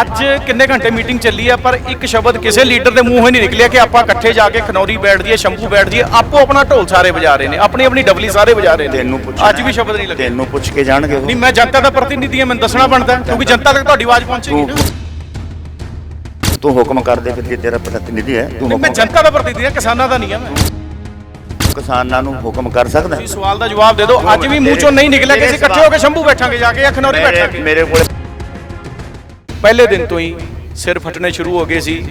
ਅੱਜ ਕਿੰਨੇ ਘੰਟੇ ਮੀਟਿੰਗ ਚੱਲੀ ਆ ਪਰ ਇੱਕ ਸ਼ਬਦ ਕਿਸੇ ਲੀਡਰ ਦੇ ਮੂੰਹੋਂ ਹੀ ਨਹੀਂ ਨਿਕਲਿਆ ਕਿ ਆਪਾਂ ਇਕੱਠੇ ਜਾ ਕੇ ਖਨੌਰੀ ਬੈਠ ਜਾਈਏ ਸ਼ੰਭੂ ਬੈਠ ਜਾਈਏ ਆਪੋ ਆਪਣਾ ਢੋਲ ਸਾਰੇ ਵਜਾ ਰਹੇ ਨੇ ਆਪਣੀ ਆਪਣੀ ਡਬਲੀ ਸਾਰੇ ਵਜਾ ਰਹੇ ਨੇ। ਤੈਨੂੰ ਅੱਜ ਵੀ ਸ਼ਬਦ ਨਹੀਂ ਲੱਗੇ। ਤੈਨੂੰ ਪੁੱਛ ਕੇ ਜਾਣਗੇ ਨਹੀਂ ਮੈਂ ਜਨਤਾ ਦਾ ਪ੍ਰਤੀਨਿਧੀ ਹਾਂ ਮੈਨੂੰ ਦੱਸਣਾ ਬਣਦਾ ਕਿਉਂਕਿ ਜਨਤਾ ਤੱਕ ਤੁਹਾਡੀ ਆਵਾਜ਼ ਪਹੁੰਚੇਗੀ ਨਾ। ਤੂੰ ਹੁਕਮ ਕਰਦੇ ਫਿਰ ਜੇ ਤੇਰਾ ਪ੍ਰਤੀਨਿਧੀ ਹੈ ਤੂੰ ਮੈਂ ਜਨਤਾ ਦਾ ਪ੍ਰਤੀਨਿਧੀ ਹਾਂ ਕਿਸਾਨਾਂ ਦਾ ਨਹੀਂ ਹਾਂ ਮੈਂ। ਕਿਸਾਨਾਂ ਨੂੰ ਹੁਕਮ ਕਰ ਸਕਦਾ ਸਵਾਲ ਦਾ ਜਵਾਬ ਦੇ ਦਿਓ ਅੱਜ ਵੀ ਮੂੰਹ ਚੋਂ ਨਹੀਂ ਨਿਕਲਿਆ ਕਿ ਅਸੀਂ ਇਕੱਠੇ ਹੋ ਕੇ ਸ਼ੰਭੂ ਬੈਠਾਂਗੇ ਜਾ ਕੇ ਜਾਂ ਖਨੌਰੀ ਮੇਰੇ ਬੈਠਾਂਗੇ। ਮੇਰੇ ਕੋਲ ਪਹਿਲੇ ਦਿਨ ਤੋਂ ਹੀ ਸਿਰ ਫਟਣੇ ਸ਼ੁਰੂ ਹੋ ਗਏ ਸੀ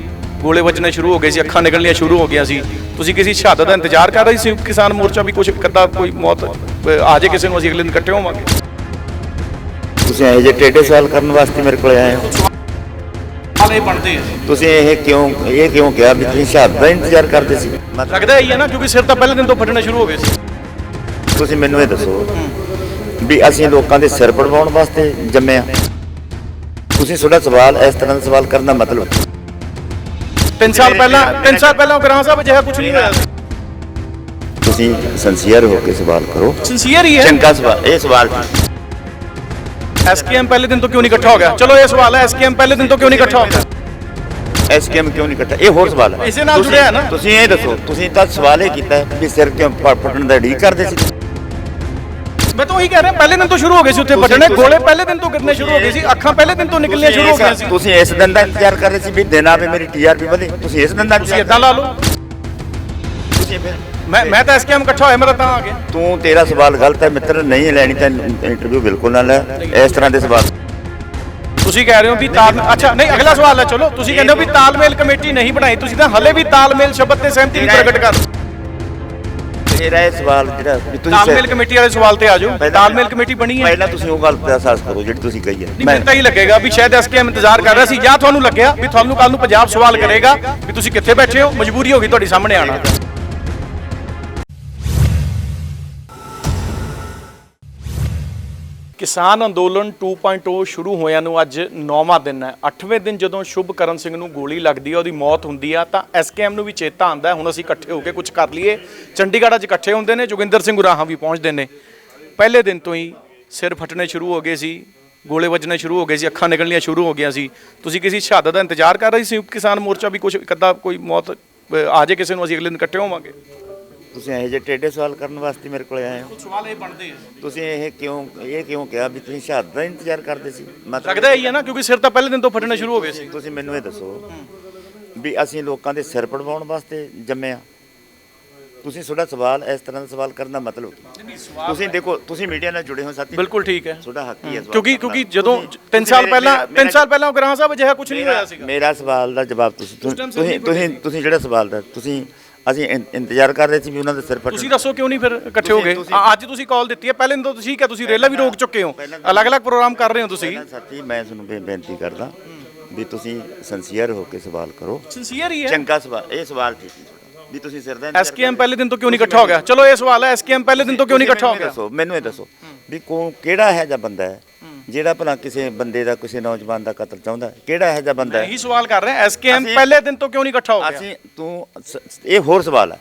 ਗੋਲੇ ਵੱਜਣੇ ਸ਼ੁਰੂ ਹੋ ਗਏ ਸੀ ਅੱਖਾਂ ਨਿਕਲਣੀਆਂ ਸ਼ੁਰੂ ਹੋ ਗਈਆਂ ਸੀ। ਤੁਸੀਂ ਕਿਸੇ ਸ਼ਹਾਦਤ ਦਾ ਇੰਤਜ਼ਾਰ ਕਰ ਰਹੇ ਸੀ ਕਿਸਾਨ ਮੋਰਚਾ ਵੀ ਕੁਝ ਕੱਦਾ ਕੋਈ ਮੌਤ ਆ ਜੇ ਕਿਸੇ ਨੂੰ ਅਸੀਂ ਅਗਲੇ ਦਿਨ ਇਕੱਠੇ ਹੋਵਾਂਗੇ? ਤੁਸੀਂ ਇਹ ਜੇ ਟੇਡੇ ਸਵਾਲ ਕਰਨ ਵਾਸਤੇ ਮੇਰੇ ਕੋਲ ਆਏ ਹੋ। ਹਾਲੇ ਬਣਦੇ ਆ। ਤੁਸੀਂ ਇਹ ਕਿਉਂ ਇਹ ਕਿਉਂ ਕਿਹਾ ਵੀ ਤੁਸੀਂ ਸ਼ਹਾਦਤ ਦਾ ਇੰਤਜ਼ਾਰ ਕਰਦੇ ਸੀ? ਲੱਗਦਾ ਹੀ ਹੈ ਨਾ ਕਿਉਂਕਿ ਸਿਰ ਤਾਂ ਪਹਿਲੇ ਦਿਨ ਤੋਂ ਫਟਣੇ ਸ਼ੁਰੂ ਹੋ ਗਏ ਸੀ। ਤੁਸੀਂ ਮੈਨੂੰ ਇਹ ਦੱਸੋ ਵੀ ਅਸੀਂ ਲੋਕਾਂ ਦੇ ਸਿਰ ਪੜਵਾਉਣ ਵਾਸਤੇ ਜੰਮੇ ਆ। ਤੁਸੀਂ ਤੁਹਾਡਾ ਸਵਾਲ ਇਸ ਤਰ੍ਹਾਂ ਦਾ ਸਵਾਲ ਕਰਨ ਦਾ ਮਤਲਬ 3 ਸਾਲ ਪਹਿਲਾਂ 3 ਸਾਲ ਪਹਿਲਾਂ ਗ੍ਰਾਮ ਸਾਹਿਬ ਅਜਿਹਾ ਕੁਝ ਨਹੀਂ ਹੋਇਆ। ਤੁਸੀਂ ਸੰਸੀਅਰ ਹੋ ਕੇ ਸਵਾਲ ਕਰੋ। ਸਿੰਸੀਅਰ ਹੀ ਹੈ। ਚੰਗਾ ਸਵਾਲ ਇਹ ਸਵਾਲ ਸੀ। ਐਸਕੇਐਮ ਪਹਿਲੇ ਦਿਨ ਤੋਂ ਕਿਉਂ ਨਹੀਂ ਇਕੱਠਾ ਹੋ ਗਿਆ? ਚਲੋ ਇਹ ਸਵਾਲ ਹੈ ਐਸਕੇਐਮ ਪਹਿਲੇ ਦਿਨ ਤੋਂ ਕਿਉਂ ਨਹੀਂ ਇਕੱਠਾ ਹੋ ਗਿਆ? ਐਸਕੇਐਮ ਕਿਉਂ ਨਹੀਂ ਕੱਟਾ ਇਹ ਹੋਰ ਸਵਾਲ ਹੈ। ਇਸੇ ਨਾਲ ਤੁਸੀਂ- ਜੁੜਿਆ ਹੈ ਨਾ। ਤੁਸੀਂ ਇਹ ਦੱਸੋ ਤੁਸੀਂ ਤਾਂ ਸਵਾਲ ਇਹ ਕੀਤਾ ਹੈ ਵੀ ਸਿਰ ਕਿਉਂ ਫਟਣ ਦਾ ਢੀ ਕਰਦੇ ਸੀ? ਮੈਂ ਤਾਂ ਉਹੀ ਕਹਿ ਰਿਹਾ ਪਹਿਲੇ ਦਿਨ ਤੋਂ ਸ਼ੁਰੂ ਹੋ ਗਏ ਸੀ ਉੱਥੇ ਤੁਸੀਂ- ਗੋਲੇ ਪਹਿਲੇ ਦਿਨ ਤੋਂ ਗਿਰਨੇ ਸ਼ੁਰੂ ਹੋ ਗਏ ਸੀ ਅੱਖਾਂ ਪਹਿਲੇ ਦਿਨ ਤੋਂ ਨਿਕਲਣੀਆਂ ਸ਼ੁਰੂ ਹੋ ਗਈਆਂ ਸੀ। ਤੁਸੀਂ ਇਸ ਦਿਨ ਦਾ ਇੰਤਜ਼ਾਰ ਕਰ ਰਹੇ ਸੀ ਵੀ ਦਿਨ ਆਵੇ ਮੇਰੀ ਟੀਆਰਪੀ ਵਧੇ। ਤੁਸੀਂ ਇਸ ਦਿਨ ਦਾ ਤੁਸੀਂ ਇਦਾਂ ਲਾ ਲਓ। ਤੁਸੀਂ ਫਿਰ ਮੈਂ ਮੈਂ ਤਾਂ ਐਸਕੇਐਮ ਇਕੱਠਾ ਹੋਇਆ ਮੇਰਾ ਤਾਂ ਆ ਗਿਆ। ਤੂੰ ਤੇਰਾ ਸਵਾਲ ਗਲਤ ਹੈ ਮਿੱਤਰ ਨਹੀਂ ਲੈਣੀ ਤਾਂ ਇੰਟਰਵਿਊ ਬਿਲਕੁਲ ਨਾ ਲੈ। ਇਸ ਤਰ੍ਹਾਂ ਦੇ ਸਵਾਲ। ਤੁਸੀਂ ਕਹਿ ਰਹੇ ਹੋ ਵੀ ਤਾਲ ਅੱਛਾ ਨਹੀਂ ਅਗਲਾ ਸਵਾਲ ਹੈ ਚਲੋ ਤੁਸੀਂ ਕਹਿੰਦੇ ਹੋ ਵੀ ਤਾਲਮੇਲ ਕਮੇਟੀ ਨਹੀਂ ਬਣਾਈ ਤੁਸੀਂ ਤਾਂ ਹਲੇ ਵੀ ਤਾਲਮੇਲ ਸ਼ਬਦ ਤੇ ਸਹਿਮਤੀ ਨਹੀਂ ਪ੍ਰਗਟ ਕਰ ਤੇਰਾ ਇਹ ਸਵਾਲ ਜਿਹੜਾ ਵੀ ਤੁਸੀਂ ਤਾਲਮੇਲ ਕਮੇਟੀ ਵਾਲੇ ਸਵਾਲ ਤੇ ਆ ਜਾਓ। ਪਹਿਲਾਂ- ਤਾਲਮੇਲ ਕਮੇਟੀ ਬਣੀ ਹੈ। ਪਹਿਲਾਂ ਤੁਸੀਂ ਉਹ ਗੱਲ ਦਾ ਅਹਿਸਾਸ ਕਰੋ ਜਿਹੜੀ ਤੁਸੀਂ ਕਹੀ ਹੈ। ਨਹੀਂ ਮੈਨੂੰ ਤਾਂ ਹੀ ਲੱਗੇਗਾ ਵੀ ਸ਼ਾਇਦ ਐਸਕੇਐਮ ਇੰਤਜ਼ਾਰ ਕਰ ਰਿਹਾ ਸੀ ਜਾਂ ਤੁਹਾਨੂੰ ਲੱਗਿਆ ਵੀ ਤੁਹਾਨੂੰ ਕੱਲ ਨੂੰ ਪੰਜਾਬ ਸਵਾਲ ਕਰੇਗਾ ਵੀ ਤੁਸੀਂ ਕਿੱਥੇ ਬੈਠੇ ਹੋ ਮਜਬੂਰੀ ਹੋ ਗਈ ਤੁਹਾਡੇ ਸਾਹਮਣੇ ਆਣਾ ਕਿਸਾਨ ਅੰਦੋਲਨ 2.0 ਸ਼ੁਰੂ ਹੋਇਆਂ ਨੂੰ ਅੱਜ 9ਵਾਂ ਦਿਨ ਹੈ। 8ਵੇਂ ਦਿਨ ਜਦੋਂ ਸ਼ੁਭਕਰਨ ਸਿੰਘ ਨੂੰ ਗੋਲੀ ਲੱਗਦੀ ਹੈ, ਉਹਦੀ ਮੌਤ ਹੁੰਦੀ ਆ, ਤਾਂ ਐਸਕੇਐਮ ਨੂੰ ਵੀ ਚੇਤਾ ਆਉਂਦਾ ਹੁਣ ਅਸੀਂ ਇਕੱਠੇ ਹੋ ਕੇ ਕੁਝ ਕਰ ਲਈਏ। ਚੰਡੀਗੜ੍ਹ ਅੱਜ ਇਕੱਠੇ ਹੁੰਦੇ ਨੇ, ਜੋਗਿੰਦਰ ਸਿੰਘ ਉਰਾਹਾਂ ਵੀ ਪਹੁੰਚਦੇ ਨੇ। ਪਹਿਲੇ ਦਿਨ ਤੋਂ ਹੀ ਸਿਰ ਫਟਣੇ ਸ਼ੁਰੂ ਹੋ ਗਏ ਸੀ, ਗੋਲੇ ਵੱਜਣੇ ਸ਼ੁਰੂ ਹੋ ਗਏ ਸੀ, ਅੱਖਾਂ ਨਿਕਲਣੀਆਂ ਸ਼ੁਰੂ ਹੋ ਗਈਆਂ ਸੀ। ਤੁਸੀਂ ਕਿਸੇ ਸ਼ਹਾਦਤ ਦਾ ਇੰਤਜ਼ਾਰ ਕਰ ਰਹੇ ਸੀ ਸੰਯੁਕਤ ਕਿਸਾਨ ਮੋਰਚਾ ਵੀ ਕੁਝ ਅੱਧਾ ਕੋਈ ਮੌਤ ਆ ਜੇ ਕਿਸੇ ਨੂੰ, ਅਸੀਂ ਅਗਲੇ ਦਿਨ ਇਕੱਠੇ ਹੋਵਾਂਗੇ? ਤੁਸੀਂ ਇਹ ਜੇ ਟੇਡੇ ਸਵਾਲ ਕਰਨ ਵਾਸਤੇ ਮੇਰੇ ਕੋਲ ਆਏ ਹੋ। ਸਵਾਲ ਇਹ ਬਣਦੇ ਆ। ਤੁਸੀਂ ਇਹ ਕਿਉਂ ਇਹ ਕਿਉਂ ਕਿਹਾ ਵੀ ਤੁਸੀਂ ਸ਼ਹਾਦਤ ਦਾ ਇੰਤਜ਼ਾਰ ਕਰਦੇ ਸੀ? ਮਤਲਬ ਲੱਗਦਾ ਹੀ ਹੈ ਨਾ ਕਿਉਂਕਿ ਸਿਰ ਤਾਂ ਪਹਿਲੇ ਦਿਨ ਤੋਂ ਫਟਣੇ ਸ਼ੁਰੂ ਹੋ ਗਏ ਸੀ। ਤੁਸੀਂ ਮੈਨੂੰ ਇਹ ਦੱਸੋ ਵੀ ਅਸੀਂ ਲੋਕਾਂ ਦੇ ਸਿਰ ਪੜਵਾਉਣ ਵਾਸਤੇ ਜੰਮੇ ਆ ਤੁਸੀਂ ਤੁਹਾਡਾ ਸਵਾਲ ਇਸ ਤਰ੍ਹਾਂ ਦਾ ਸਵਾਲ ਕਰਨ ਦਾ ਮਤਲਬ ਕੀ? ਤੁਸੀਂ ਦੇਖੋ ਤੁਸੀਂ ਮੀਡੀਆ ਨਾਲ ਜੁੜੇ ਹੋ ਸਾਥੀ। ਬਿਲਕੁਲ ਠੀਕ ਹੈ। ਤੁਹਾਡਾ ਹੱਕ ਹੀ ਹੈ ਸਵਾਲ ਕਿਉਂਕਿ। ਕਿਉਂਕਿ ਜਦੋਂ ਤੁਸੀਂ- 3 ਤੁਸੀਂ ਸਾਲ ਪਹਿਲਾਂ ਮੇਰਾ- 3 ਸਾਲ ਪਹਿਲਾਂ ਗ੍ਰਾਮ ਸਾਹਿਬ ਅਜਿਹਾ ਕੁਝ ਨਹੀਂ ਹੋਇਆ ਸੀਗਾ। ਮੇਰਾ ਸਵਾਲ ਦਾ ਜਵਾਬ ਤੁਸੀਂ ਤੁਸੀਂ ਤੁਸੀਂ ਜਿਹੜਾ ਸਵਾਲ ਦਾ ਤੁਸੀਂ ਅਸੀਂ ਇੰ- ਇੰਤਜ਼ਾਰ ਕਰ ਰਹੇ ਸੀ ਵੀ ਉਹਨਾਂ ਦੇ ਸਿਰ ਫਟਣ। ਤੁਸੀਂ ਦੱਸੋ ਕਿਉਂ ਨਹੀਂ ਫਿਰ ਇਕੱਠੇ ਹੋ ਗਏ? ਆ- ਅੱਜ ਤੁਸੀਂ ਕਾਲ ਦਿੱਤੀ ਹੈ। ਪਹਿਲੇ ਦਿਨ ਤੋਂ ਤੁਸੀਂ ਠੀਕ ਹੈ ਤੁਸੀਂ ਰੇਲਾ ਵੀ ਰੋਕ ਚੁੱਕੇ ਹੋ। ਅਲੱਗ-ਅਲੱਗ ਪ੍ਰੋਗਰਾਮ ਕਰ ਰਹੇ ਹੋ ਤੁਸੀਂ। ਸਾਥੀ ਮੈਂ ਤੁਹਾਨੂੰ ਬੇ- ਬੇਨਤੀ ਕਰਦਾ ਵੀ ਤੁਸੀਂ ਸੰਸੀਅਰ ਹੋ ਕੇ ਸਵਾਲ ਕਰੋ। ਸਿੰਸੀਅਰ ਹੀ ਹੈ। ਚੰਗਾ ਸਵਾਲ ਇਹ ਸਵਾਲ ਠੀਕ ਨਹੀਂ ਤੁਹਾਡਾ ਵੀ ਤੁਸੀਂ ਸਿਰ ਦਾ ਇੰਤਜ਼ਾਰ ਐਸਕੇਐਮ ਪਹਿਲੇ ਦਿਨ ਤੋਂ ਕਿਉਂ ਨਹੀਂ ਇਕੱਠਾ ਹੋ ਗਿਆ? ਚਲੋ ਇਹ ਸਵਾਲ ਹੈ। ਐਸਕੇਐਮ ਪਹਿਲੇ ਦਿਨ ਤੋਂ ਕਿਉਂ ਨਹੀਂ ਇਕੱਠਾ ਹੋ ਗਿਆ? ਦੱਸੋ ਮੈਨੂੰ ਇਹ ਦੱਸੋ ਵੀ ਕੋ ਕਿਹੜਾ ਹੈ ਜਿਹਾ ਬੰਦਾ ਹੈ ਜਿਹੜਾ ਭਲਾ ਕਿਸੇ ਬੰਦੇ ਦਾ ਕਿਸੇ ਨੌਜਵਾਨ ਦਾ ਕਤਲ ਚਾਹੁੰਦਾ? ਕਿਹੜਾ ਹੈ ਜਿਹਾ ਬੰਦਾ ਹੈ? ਇਹੀ ਸਵਾਲ ਕਰ ਰਹੇ ਐਸਕੇਐਮ ਅਸੀਂ- ਪਹਿਲੇ ਦਿਨ ਤੋਂ ਕਿਉਂ ਨਹੀਂ ਇਕੱਠਾ ਹੋ ਗਿਆ? ਅਸੀਂ ਤੂੰ ਸ- ਇਹ ਹੋਰ ਸਵਾਲ ਹੈ।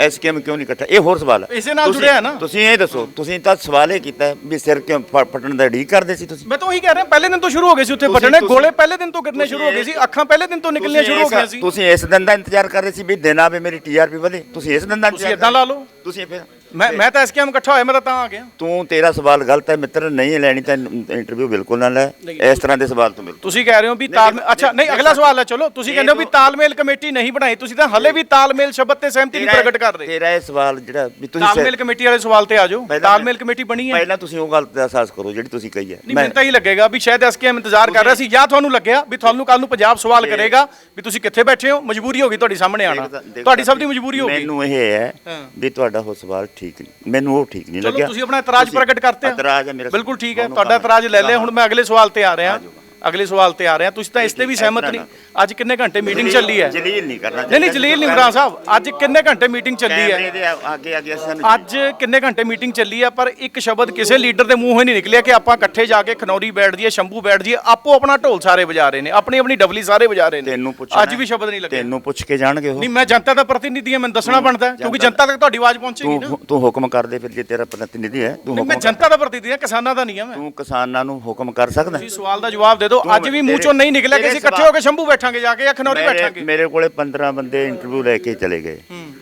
ਐਸਕੇਐਮ ਕਿਉਂ ਨਹੀਂ ਇਕੱਠਾ? ਇਹ ਹੋਰ ਸਵਾਲ ਹੈ। ਇਸੇ ਨਾਲ ਤੁਸੀਂ- ਜੁੜਿਆ ਹੈ ਨਾ। ਤੁਸੀਂ ਇਹ ਦੱਸੋ ਤੁਸੀਂ ਤਾਂ ਸਵਾਲ ਇਹ ਕੀਤਾ ਹੈ ਵੀ ਸਿਰ ਕਿਉਂ ਫ- ਫਟਣ ਦਾ ਢੀ ਕਰਦੇ ਸੀ ਤੁਸੀਂ? ਮੈਂ ਤਾਂ ਉਹੀ ਕਹਿ ਰਿਹਾ ਪਹਿਲੇ ਦਿਨ ਤੋਂ ਸ਼ੁਰੂ ਹੋ ਗਏ ਸੀ ਉੱਥੇ ਤੁਸੀਂ- ਫਟਣੇ ਤੁਸੀਂ- ਗੋਲੇ ਪਹਿਲੇ ਦਿਨ ਤੋਂ ਗਿਰਨੇ ਸ਼ੁਰੂ ਹੋ ਗਏ ਸੀ ਅੱਖਾਂ ਪਹਿਲੇ ਦਿਨ ਤੋਂ ਨਿਕਲਣੀਆਂ ਸ਼ੁਰੂ ਹੋ ਗਈਆਂ ਸੀ। ਤੁਸੀਂ ਇਸ ਦਿਨ ਦਾ ਇੰਤਜ਼ਾਰ ਕਰ ਰਹੇ ਸੀ ਵੀ ਦਿਨ ਆਵੇ ਮੇਰੀ ਟੀਆਰਪੀ ਵਧੇ। ਤੁਸੀਂ ਇਸ ਦਿਨ ਦਾ ਤੁਸੀਂ ਇੰਤਜ਼ਾਰ ਇਦਾਂ ਲਾ ਲਓ। ਤੁਸੀਂ ਫਿਰ ਮੈਂ ਮੈਂ ਤਾਂ ਐਸਕੇਐਮ ਇਕੱਠਾ ਹੋਇਆ ਮੇਰਾ ਤਾਂ ਆ ਗਿਆ। ਤੂੰ ਤੇਰਾ ਸਵਾਲ ਗਲਤ ਹੈ ਮਿੱਤਰ ਨਹੀਂ ਲੈਣੀ ਤਾਂ ਇੰਟਰਵਿਊ ਬਿਲਕੁਲ ਨਾ ਲੈ ਇਸ ਤਰ੍ਹਾਂ ਦੇ ਸਵਾਲ ਤੋਂ ਬਿਲਕੁਲ ਤੁਸੀਂ ਕਹਿ ਰਹੇ ਹੋ ਵੀ ਤਾਲ ਅੱਛਾ ਨਹੀਂ ਅਗਲਾ ਸਵਾਲ ਹੈ ਚਲੋ ਤੁਸੀਂ ਕਹਿੰਦੇ ਹੋ ਵੀ ਤਾਲਮੇਲ ਕਮੇਟੀ ਨਹੀਂ ਬਣਾਈ ਤੁਸੀਂ ਤਾਂ ਹਲੇ ਵੀ ਤਾਲਮੇਲ ਸ਼ਬਦ ਤੇ ਸਹਿਮਤੀ ਨਹੀਂ ਪ੍ਰਗਟ ਕਰ ਰਹੇ। ਤੇਰਾ ਇਹ ਸਵਾਲ ਜਿਹੜਾ ਵੀ ਤੁਸੀਂ ਤਾਲਮੇਲ ਕਮੇਟੀ ਵਾਲੇ ਸਵਾਲ ਤੇ ਆ ਜਾਓ। ਤਾਲਮੇਲ ਕਮੇਟੀ ਬਣੀ ਹੈ। ਪਹਿਲਾਂ ਤੁਸੀਂ ਉਹ ਗੱਲ ਦਾ ਅਹਿਸਾਸ ਕਰੋ ਜਿਹੜੀ ਤੁਸੀਂ ਕਹੀ ਹੈ। ਨਹੀਂ ਮੈਨੂੰ ਤਾਂ ਹੀ ਲੱਗੇਗਾ ਵੀ ਸ਼ਾਇਦ ਐਸਕੇਐਮ ਇੰਤਜ਼ਾਰ ਕਰ ਰਿਹਾ ਸੀ ਜਾਂ ਤੁਹਾਨੂੰ ਲੱਗਿਆ ਵੀ ਤੁਹਾਨੂੰ ਕੱਲ ਨੂੰ ਪੰਜਾਬ ਸਵਾਲ ਕਰੇਗਾ ਵੀ ਤੁਸੀਂ ਕਿੱਥੇ ਬੈਠੇ ਹੋ ਮਜਬੂਰੀ ਹੋ ਗਈ ਤੁਹਾਡੀ ਸਾਹਮਣੇ ਆਣਾ ਤੁਹਾਡੀ ਸਭ ਦੀ ਮਜਬੂਰੀ ਹੋ ਗਈ। ਮੈਨੂੰ ਇਹ ਹਾਂ। ਵੀ ਤੁਹਾਡਾ ਉਹ ਸਵਾਲ ਠੀਕ ਨਹੀਂ। ਮੈਨੂੰ ਉਹ ਠੀਕ ਨਹੀਂ ਚਲੋ ਲੱਗਿਆ। ਤੁਸੀਂ ਆਪਣਾ ਇਤਰਾਜ਼ ਤੁਸੀਂ- ਪ੍ਰਗਟ ਕਰਤੇ ਇਤਰਾਜ਼ ਹੈ ਮੇਰਾ। ਬਿਲਕੁਲ ਠੀਕ ਹੈ। ਤੁਹਾਡਾ ਇਤਰਾਜ਼ ਲੈ ਲਿਆ। ਹੁਣ ਮੈਂ ਅਗਲੇ ਸਵਾਲ ਤੇ ਆ ਰਿਹਾ। ਆ। ਅਗਲੇ ਸਵਾਲ ਤੇ ਆ ਰਿਹਾ ਤੁਸੀਂ ਤਾਂ ਇਸ ਤੇ ਵੀ ਸਹਿਮਤ ਨਹੀਂ। ਅੱਜ ਕਿੰਨੇ ਘੰਟੇ ਮੀਟਿੰਗ ਚੱਲੀ ਹੈ? ਜਲੀਲ ਨਹੀਂ ਕਰਨਾ ਨਹੀਂ ਨਹੀਂ ਜਲੀਲ ਨਹੀਂ ਬਰਾ ਸਾਹਿਬ ਅੱਜ ਕਿੰਨੇ ਘੰਟੇ ਮੀਟਿੰਗ ਚੱਲੀ ਹੈ? ਕੈਮਰੇ ਦੇ ਅੱਗੇ ਅੱਗੇ ਸਾਨੂੰ ਅੱਜ ਕਿੰਨੇ ਘੰਟੇ ਮੀਟਿੰਗ ਚੱਲੀ ਹੈ? ਪਰ ਇੱਕ ਸ਼ਬਦ ਕਿਸੇ ਲੀਡਰ ਦੇ ਮੂੰਹੋਂ ਹੀ ਨਹੀਂ ਨਿਕਲਿਆ ਕਿ ਆਪਾਂ ਇਕੱਠੇ ਜਾ ਕੇ ਖਨੌਰੀ ਬੈਠ ਜਾਈਏ ਸ਼ੰਭੂ ਬੈਠ ਜਾਈਏ। ਆਪੋ ਆਪਣਾ ਢੋਲ ਸਾਰੇ ਵਜਾ ਰਹੇ ਨੇ ਆਪਣੀ ਆਪਣੀ ਡਬਲੀ ਸਾਰੇ ਵਜਾ ਰਹੇ ਨੇ। ਤੈਨੂੰ ਪੁੱਛਣਾ ਅੱਜ ਵੀ ਸ਼ਬਦ ਨਹੀਂ ਲੱਗਿਆ। ਤੈਨੂੰ ਪੁੱਛ ਕੇ ਜਾਣਗੇ ਉਹ। ਨਹੀਂ ਮੈਂ ਜਨਤਾ ਦਾ ਪ੍ਰਤੀਨਿਧੀ ਹਾਂ ਮੈਨੂੰ ਦੱਸਣਾ ਬਣਦਾ ਹੈ, ਕਿਉਂਕਿ ਜਨਤਾ ਤੱਕ ਤੁਹਾਡੀ ਆਵਾਜ਼ ਪਹੁੰਚੇਗੀ ਨਾ। ਤੂੰ ਤੂੰ ਹੁਕਮ ਕਰ ਦੇ ਫਿਰ ਜੇ ਤੇਰਾ ਪ੍ਰਤੀਨਿਧੀ ਹੈ ਤੂੰ ਹੁਕਮ ਮੈਂ ਜਨਤਾ ਦਾ ਪ੍ਰਤੀਨਿਧੀ ਹਾਂ ਕਿਸਾਨਾਂ ਦਾ ਨਹੀਂ ਹਾਂ ਮੈਂ। ਤੂੰ ਕਿਸਾਨਾਂ ਨੂੰ ਹੁਕਮ ਕਰ ਸਕਦਾ ਤੁਸੀਂ ਸਵਾਲ ਦਾ ਜਵਾਬ ਦੇ ਦਿਓ। ਅੱਜ ਵੀ ਮੂੰਹ ਚੋਂ ਨਹੀਂ ਨਿਕਲਿਆ ਕਿ ਅਸੀਂ ਇਕੱਠੇ ਹੋ ਕੇ ਸ਼ੰਭੂ ਬੈਠਾਂਗੇ ਜਾ ਕੇ ਜਾਂ ਖਨੌਰੀ ਮੇਰੇ ਬੈਠਾਂਗੇ। ਮੇਰੇ ਕੋਲੇ 15 ਬੰਦੇ ਇੰਟਰਵਿਊ ਲੈ ਕੇ ਚਲੇ ਗਏ।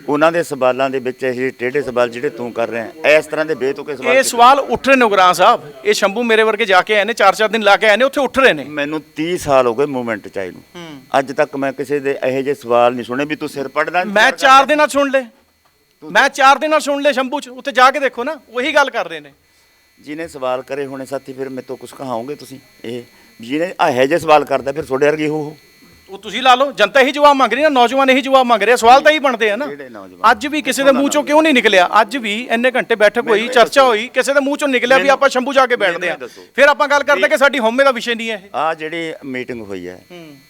ਉਹਨਾਂ ਦੇ ਸਵਾਲਾਂ ਦੇ ਵਿੱਚ ਇਹ ਟੇਢੇ ਸਵਾਲ ਜਿਹੜੇ ਤੂੰ ਕਰ ਰਿਹਾ ਇਸ ਤਰ੍ਹਾਂ ਦੇ ਬੇਤੁਕੇ ਸਵਾਲ ਇਹ ਸਵਾਲ ਉੱਠ ਰਹੇ ਨੇ ਉਗਰਾਂ ਸਾਹਿਬ। ਇਹ ਸ਼ੰਭੂ ਮੇਰੇ ਵਰਗੇ ਜਾ ਕੇ ਆਏ ਨੇ ਚਾਰ ਚਾਰ ਦਿਨ ਲਾ ਕੇ ਆਏ ਨੇ ਉੱਥੇ ਉੱਠ ਰਹੇ ਨੇ। ਮੈਨੂੰ 30 ਸਾਲ ਹੋ ਗਏ ਮੂਵਮੈਂਟ ਚਾਈ ਨੂੰ। ਅੱਜ ਤੱਕ ਮੈਂ ਕਿਸੇ ਦੇ ਇਹੋ ਜਿਹੇ ਸਵਾਲ ਨਹੀਂ ਸੁਣੇ ਵੀ ਤੂੰ ਸਿਰ ਪੜਦਾ ਮੈਂ ਚਾਰ ਦਿਨਾਂ 'ਚ ਸੁਣ ਲਏ ਮੈਂ ਚਾਰ ਦਿਨਾਂ 'ਚ ਸੁਣ ਲਏ ਸ਼ੰਭੂ 'ਚ। ਉੱਥੇ ਜਾ ਕੇ ਦੇਖੋ ਨਾ ਉਹੀ ਗੱਲ ਕਰ ਰਹੇ ਨੇ। ਜਿਹਨੇ ਸਵਾਲ ਕਰੇ ਹੋਣੇ ਸਾਥੀ ਫਿਰ ਮੇਰੇ ਤੋਂ ਕੁਝ ਕਹਾਓਗੇ ਤੁਸੀਂ? ਇਹ ਜਿਹਨੇ ਇਹੋ ਜਿਹੇ ਸਵਾਲ ਕਰਦਾ ਫਿਰ ਤੁਹਾਡੇ ਵਰਗੇ ਹੋ ਉਹ। ਉਹ ਤੁਸੀਂ ਲਾ ਲਓ ਜਨਤਾ ਇਹੀ ਜਵਾਬ ਮੰਗ ਰਹੀ ਨਾ ਨੌਜਵਾਨ ਇਹੀ ਜਵਾਬ ਮੰਗ ਰਿਹਾ ਸਵਾਲ ਤਾਂ ਇਹੀ ਬਣਦੇ ਆ ਨਾ। ਨੌਜਵਾਨ? ਅੱਜ ਵੀ ਕਿਸੇ ਦੇ ਮੂੰਹ ਚੋਂ ਕਿਉਂ ਨਹੀਂ ਨਿਕਲਿਆ? ਅੱਜ ਵੀ ਇੰਨੇ ਘੰਟੇ ਬੈਠਕ ਹੋਈ ਚਰਚਾ ਹੋਈ ਕਿਸੇ ਦੇ ਮੂੰਹ ਚੋਂ ਨਿਕਲਿਆ ਵੀ ਆਪਾਂ ਸ਼ੰਭੂ ਜਾ ਕੇ ਬੈਠਦੇ ਆ। ਫਿਰ ਆਪਾਂ ਗੱਲ ਕਰਦੇ ਕਿ ਸਾਡੀ ਹਉਮੈ ਦਾ ਵਿਸ਼ੇ ਨਹੀਂ ਹੈ ਇਹ। ਆਹ ਜਿਹੜੀ ਮੀਟਿੰਗ ਹੋਈ ਹੈ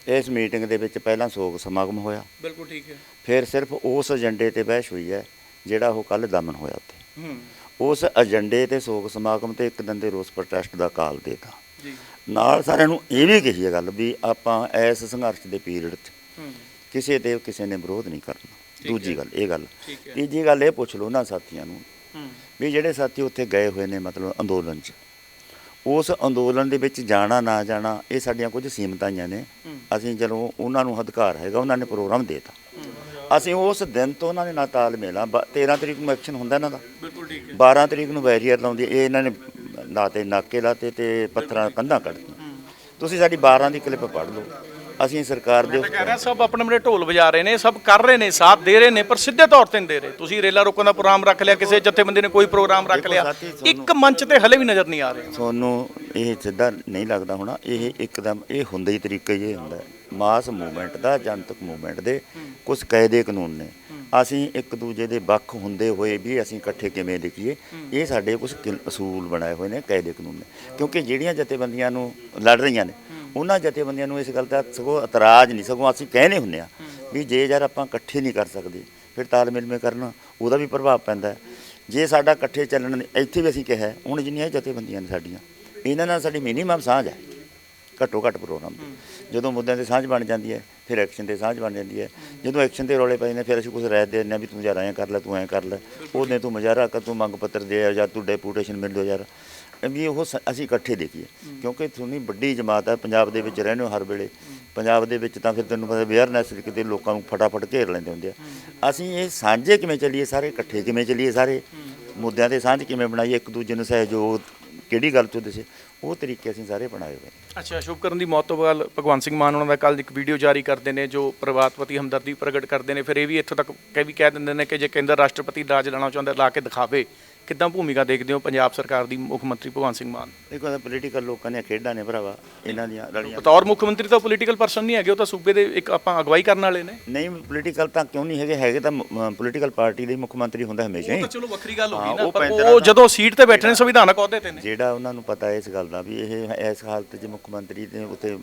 ਇਸ ਮੀਟਿੰਗ ਦੇ ਵਿੱਚ ਪਹਿਲਾਂ ਸੋਗ ਸਮਾਗਮ ਹੋਇਆ। ਬਿਲਕੁਲ ਠੀਕ ਹੈ। ਫਿਰ ਸਿਰਫ ਉਸ ਏਜੰਡੇ ਤੇ ਬਹਿਸ ਹੋਈ ਹੈ ਜਿਹੜਾ ਉਹ ਕੱਲ ਦਮਨ ਹੋਇਆ ਉੱਥੇ। ਹੂੰ। ਉਸ ਏਜੰਡੇ ਤੇ ਸੋਗ ਸਮਾਗਮ ਤੇ ਇੱਕ ਦਿਨ ਦੇ ਰੋਸ ਪ੍ਰੋਟੈਸਟ ਦਾ ਕਾਲ ਦੇਤਾ। ਨਾਲ ਸਾਰਿਆਂ ਨੂੰ ਇਹ ਵੀ ਕਹੀ ਹੈ ਗੱਲ ਵੀ ਆਪਾਂ ਇਸ ਸੰਘਰਸ਼ ਦੇ ਪੀਰੀਅਡ 'ਚ ਕਿਸੇ ਤੇ ਕਿਸੇ ਨੇ ਵਿਰੋਧ ਨਹੀਂ ਕਰਨਾ। ਦੂਜੀ ਗੱਲ ਇਹ ਗੱਲ। ਤੀਜੀ ਗੱਲ ਇਹ ਪੁੱਛ ਲਓ ਨਾ ਸਾਥੀਆਂ ਨੂੰ ਵੀ ਜਿਹੜੇ ਸਾਥੀ ਉੱਥੇ ਗਏ ਹੋਏ ਨੇ ਮਤਲਬ ਅੰਦੋਲਨ 'ਚ ਉਸ ਅੰਦੋਲਨ ਦੇ ਵਿੱਚ ਜਾਣਾ ਨਾ ਜਾਣਾ ਇਹ ਸਾਡੀਆਂ ਕੁਝ ਸੀਮਤਾਈਆਂ ਨੇ। ਅਸੀਂ ਚਲੋ ਉਹਨਾਂ ਨੂੰ ਅਧਿਕਾਰ ਹੈਗਾ ਉਹਨਾਂ ਨੇ ਪ੍ਰੋਗਰਾਮ ਦੇਤਾ। ਅਸੀਂ ਉਸ ਦਿਨ ਤੋਂ ਉਹਨਾਂ ਦੇ ਨਾਲ ਤਾਲਮੇਲ ਆ ਬ- 13 ਤਰੀਕ ਨੂੰ ਐਕਸ਼ਨ ਹੁੰਦਾ ਇਹਨਾਂ ਦਾ। ਬਿਲਕੁਲ ਠੀਕ ਹੈ। 12 ਤਰੀਕ ਨੂੰ ਬੈਰੀਅਰ ਲਾਉਂਦੀ ਇਹ ਇਹਨਾਂ ਨੇ ਲਾਤੇ ਨਾਕੇ ਲਾਤੇ ਤੇ ਪੱਥਰਾਂ ਕੰਧਾਂ ਕੱਢਤੀਆਂ ਤੁਸੀਂ ਸਾਡੀ 12 ਦੀ ਕਲਿੱਪ ਪੜ੍ਹ ਲਓ। ਅਸੀਂ ਸਰਕਾਰ ਦੇ ਕਹਿ ਰਿਹਾ ਸਭ ਆਪਣੇ ਆਪਣੇ ਢੋਲ ਵਜਾ ਰਹੇ ਨੇ ਸਭ ਕਰ ਰਹੇ ਨੇ ਸਾਥ ਦੇ ਰਹੇ ਨੇ ਪਰ ਸਿੱਧੇ ਤੌਰ ਤੇ ਨਹੀਂ ਦੇ ਰਹੇ। ਤੁਸੀਂ ਰੇਲਾ ਰੋਕਣ ਦਾ ਪ੍ਰੋਗਰਾਮ ਰੱਖ ਲਿਆ ਕਿਸੇ ਜਥੇਬੰਦੀ ਨੇ ਕੋਈ ਪ੍ਰੋਗਰਾਮ ਰੱਖ ਲਿਆ। ਇੱਕ ਮੰਚ ਤੇ ਹਲੇ ਵੀ ਨਜ਼ਰ ਨਹੀਂ ਆ ਰਹੇ। ਤੁਹਾਨੂੰ ਇਹ ਸਿੱਧਾ ਨਹੀਂ ਲੱਗਦਾ ਹੋਣਾ ਇਹ ਇੱਕਦਮ ਇਹ ਹੁੰਦਾ ਹੀ ਤਰੀਕਾ ਇਹ ਹੁੰਦਾ। ਮਾਸ ਮੂਵਮੈਂਟ ਦਾ ਜਨਤਕ ਮੂਵਮੈਂਟ ਦੇ ਕੁਝ ਕਾਇਦੇ ਕਾਨੂੰਨ ਨੇ। ਅਸੀਂ ਇੱਕ ਦੂਜੇ ਦੇ ਵੱਖ ਹੁੰਦੇ ਹੋਏ ਵੀ ਅਸੀਂ ਇਕੱਠੇ ਕਿਵੇਂ ਲਿਖੀਏ ਇਹ ਸਾਡੇ ਕੁਝ ਅਸੂਲ ਬਣਾਏ ਹੋਏ ਨੇ ਕਾਇਦੇ ਕਾਨੂੰਨ ਨੇ। ਕਿਉਂਕਿ ਜਿਹੜੀਆਂ ਜਥੇਬੰਦੀਆਂ ਨੂੰ ਲੜ ਰਹੀਆਂ ਨੇ ਉਹਨਾਂ ਜਥੇਬੰਦੀਆਂ ਨੂੰ ਇਸ ਗੱਲ ਦਾ ਸਗੋਂ ਇਤਰਾਜ਼ ਨਹੀਂ ਸਗੋਂ ਅਸੀਂ ਕਹਿੰਦੇ ਹੁੰਨੇ ਆ ਵੀ ਜੇ ਯਾਰ ਆਪਾਂ ਇਕੱਠੇ ਨਹੀਂ ਕਰ ਸਕਦੇ ਫਿਰ ਤਾਲਮੇਲ ਮੇ ਕਰਨਾ ਉਹਦਾ ਵੀ ਪ੍ਰਭਾਵ ਪੈਂਦਾ ਜੇ ਸਾਡਾ ਇਕੱਠੇ ਚੱਲਣ ਇੱਥੇ ਵੀ ਅਸੀਂ ਕਿਹਾ ਹੁਣ ਜਿੰਨੀਆਂ ਜਥੇਬੰਦੀਆਂ ਨੇ ਸਾਡੀਆਂ ਇਹਨਾਂ ਨਾਲ ਸਾਡੀ ਮਿਨੀਮਮ ਸਾਂਝ ਹੈ। ਘੱਟੋ ਘੱਟ ਪ੍ਰੋਗਰਾਮ ਤੇ। ਜਦੋਂ ਮੁੱਦਿਆਂ ਤੇ ਸਾਂਝ ਬਣ ਜਾਂਦੀ ਹੈ, ਫਿਰ ਐਕਸ਼ਨ ਤੇ ਸਾਂਝ ਬਣ ਜਾਂਦੀ ਹੈ। ਜਦੋਂ ਐਕਸ਼ਨ ਤੇ ਰੌਲੇ ਪੈ ਜਾਂਦੇ, ਫਿਰ ਅਸੀਂ ਕੁਝ ਰਹਿ ਦੇ ਦਿੰਦੇ ਹਾਂ ਵੀ ਤੂੰ ਯਾਰ ਐਂ ਕਰ ਲੈ, ਤੂੰ ਐਂ ਕਰ ਲੈ। ਉਹਨੇ ਤੂੰ ਮਜ਼ਾਰਾ ਕਰ, ਤੂੰ ਮੰਗ ਪੱਤਰ ਦੇ ਆ ਜਾਂ ਤੂੰ ਡੈਪੂਟੇਸ਼ਨ ਮਿਲ ਦਿਓ ਯਾਰ। ਵੀ ਉਹ ਸ- ਅਸੀਂ ਇਕੱਠੇ ਦੇਖੀਏ। ਕਿਉਂਕਿ ਤੁਹਾਨੂੰ ਵੱਡੀ ਜਮਾਤ ਹੈ, ਪੰਜਾਬ ਦੇ ਵਿੱਚ ਰਹਿੰਦੇ ਹੋ ਹਰ ਵੇਲੇ। ਪੰਜਾਬ ਦੇ ਵਿੱਚ ਤਾਂ ਫਿਰ ਤੈਨੂੰ ਪਤਾ ਅਵੇਅਰਨੈਸ ਕਿਤੇ ਲੋਕਾਂ ਨੂੰ ਫਟਾਫਟ ਘੇਰ ਲੈਂਦੇ ਹੁੰਦੇ ਆ। ਅਸੀਂ ਇਹ ਸਾਂਝੇ ਕਿਵੇਂ ਚੱਲੀਏ ਸਾਰੇ, ਇਕੱਠੇ ਕਿਵੇਂ ਚੱਲੀਏ ਸਾਰੇ? ਮੁੱਦਿਆਂ ਤੇ ਸਾਂਝ ਕਿਵੇਂ ਬਣਾਈਏ? ਇੱਕ ਦੂਜੇ ਨੂੰ ਸਹਿਯੋਗ ਕਿਹੜੀ ਗੱਲ ਤੋਂ ਦੱਸੇ? ਉਹ ਤਰੀਕੇ ਅਸੀਂ ਸਾਰੇ ਬਣਾਏ ਹੋਏ ਨੇ। ਅੱਛਾ ਸ਼ੁਭਕਰਨ ਦੀ ਮੌਤ ਤੋਂ ਬਾਅਦ ਭਗਵੰਤ ਸਿੰਘ ਮਾਨ ਉਹਨਾਂ ਦਾ ਕੱਲ ਇੱਕ ਵੀਡੀਓ ਜਾਰੀ ਕਰਦੇ ਨੇ, ਜੋ ਪਰਿਵਾਰ ਪ੍ਰਤੀ ਹਮਦਰਦੀ ਪ੍ਰਗਟ ਕਰਦੇ ਨੇ। ਫਿਰ ਇਹ ਵੀ ਇੱਥੋਂ ਤੱਕ ਕਹਿ ਵੀ ਕਹਿ ਦਿੰਦੇ ਨੇ ਕਿ ਜੇ ਕੇਂਦਰ ਰਾਸ਼ਟਰਪਤੀ ਰਾਜ ਲੈਣਾ ਚਾਹੁੰਦਾ ਲਾ ਕੇ ਦਿਖਾਵੇ। ਕਿੱਦਾਂ ਭੂਮਿਕਾ ਦੇਖਦੇ ਹੋ ਪੰਜਾਬ ਸਰਕਾਰ ਦੀ ਮੁੱਖ ਮੰਤਰੀ ਭਗਵੰਤ ਸਿੰਘ ਮਾਨ? ਦੇਖੋ ਤਾਂ ਪੋਲੀਟੀਕਲ ਲੋਕਾਂ ਦੀਆਂ ਖੇਡਾਂ ਨੇ ਭਰਾਵਾ ਇਹਨਾਂ ਦੀਆਂ ਲੜੀਆਂ ਬਤੌਰ ਮੁੱਖ ਮੰਤਰੀ ਤਾਂ ਪੋਲੀਟੀਕਲ ਪਰਸਨ ਨਹੀਂ ਹੈਗੇ ਉਹ ਤਾਂ ਸੂਬੇ ਦੇ ਇੱਕ ਆਪਾਂ ਅਗਵਾਈ ਕਰਨ ਵਾਲੇ ਨੇ। ਨਹੀਂ ਪੋਲੀਟੀਕਲ ਤਾਂ ਕਿਉਂ ਨਹੀਂ ਹੈਗੇ? ਹੈਗੇ ਤਾਂ ਪੋਲੀਟੀਕਲ ਪਾਰਟੀ ਦੇ ਮੁੱਖ ਮੰਤਰੀ ਹੁੰਦਾ ਹਮੇਸ਼ਾ ਉਹ ਹੀ ਤਾਂ ਚਲੋ ਵੱਖਰੀ ਗੱਲ ਹੋ ਗਈ ਨਾ ਉਹ ਪਰ ਉਹ ਜਦੋਂ ਸੀਟ ਤੇ ਬੈਠੇ ਨੇ ਸੰਵਿਧਾਨਕ ਅਹੁਦੇ ਤੇ ਨੇ। ਜਿਹੜਾ ਉਹਨਾਂ ਨੂੰ ਪਤਾ ਹੈ ਇਸ ਗੱਲ ਦਾ ਵੀ ਇਹ ਇਸ ਹਾਲਤ 'ਚ ਮੁੱਖ ਮੰਤਰੀ ਦੇ ਉੱਤੇ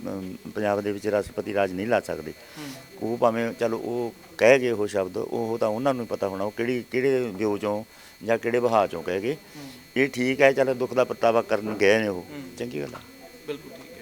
ਪੰਜਾਬ ਦੇ ਵਿੱਚ ਰਾਸ਼ਟਰਪਤੀ ਰਾਜ ਨਹੀਂ ਲਾ ਸਕਦੇ। ਉਹ ਭਾਵੇਂ ਚਲੋ ਉਹ ਕਹਿ ਗਏ ਉਹ ਸ਼ਬਦ ਉਹ ਤਾਂ ਉਹਨਾਂ ਨੂੰ ਹੀ ਪਤਾ ਹੋਣਾ ਉਹ ਕਿਹੜੀ ਕਿਹੜੇ ਵਿਊ ਚੋਂ ਜਾਂ ਕਿਹੜੇ ਵਹਾਅ ਚੋਂ ਕਹਿ ਗਏ। ਇਹ ਠੀਕ ਹੈ ਚਲੋ ਦੁੱਖ ਦਾ ਪ੍ਰਤਾਵਾ ਕਰਨ ਗਏ ਨੇ ਉਹ। ਚੰਗੀ ਗੱਲ ਆ।